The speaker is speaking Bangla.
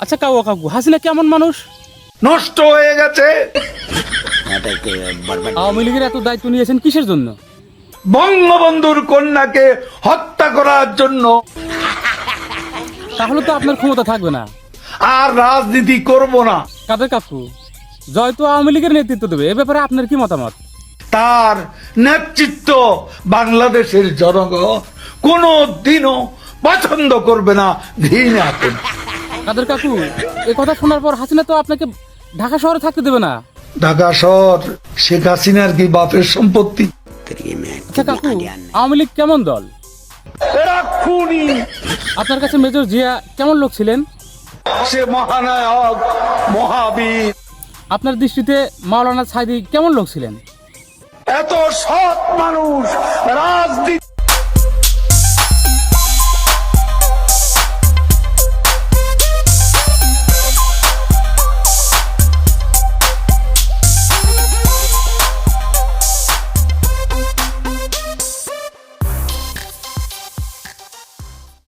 আচ্ছা কাউ কাকু হাসিনা কেমন মানুষ? নষ্ট হয়ে গেছে। আওয়ামী লীগের এত দায়িত্ব নিয়েছেন কিসের জন্য? বঙ্গবন্ধুর কন্যাকে হত্যা করার জন্য। তাহলে তো আপনার ক্ষমতা থাকবে না। আর রাজনীতি করব না। কাদের কাকু? জয় তো আওয়ামী লীগের নেতৃত্ব দেবে এ ব্যাপারে আপনার কি মতামত? তার নেতৃত্ব বাংলাদেশের জনগণ কোনো দিনও পছন্দ করবে না ঘৃণা করবে। কাদের কাকু? এ কথা শোনার পর হাসিনা তো আপনাকে ঢাকা শহরে থাকতে দেবে না। ঢাকা শহর শেখ হাসিনার কি বাপের সম্পত্তি? আচ্ছা কাকু আওয়ামী লীগ কেমন দল? আপনার কাছে মেজর জিয়া কেমন লোক ছিলেন? সে মহানায়ক মহাবীর। আপনার দৃষ্টিতে মাওলানা সাইদি কেমন লোক ছিলেন? এত সৎ মানুষ রাজনীতি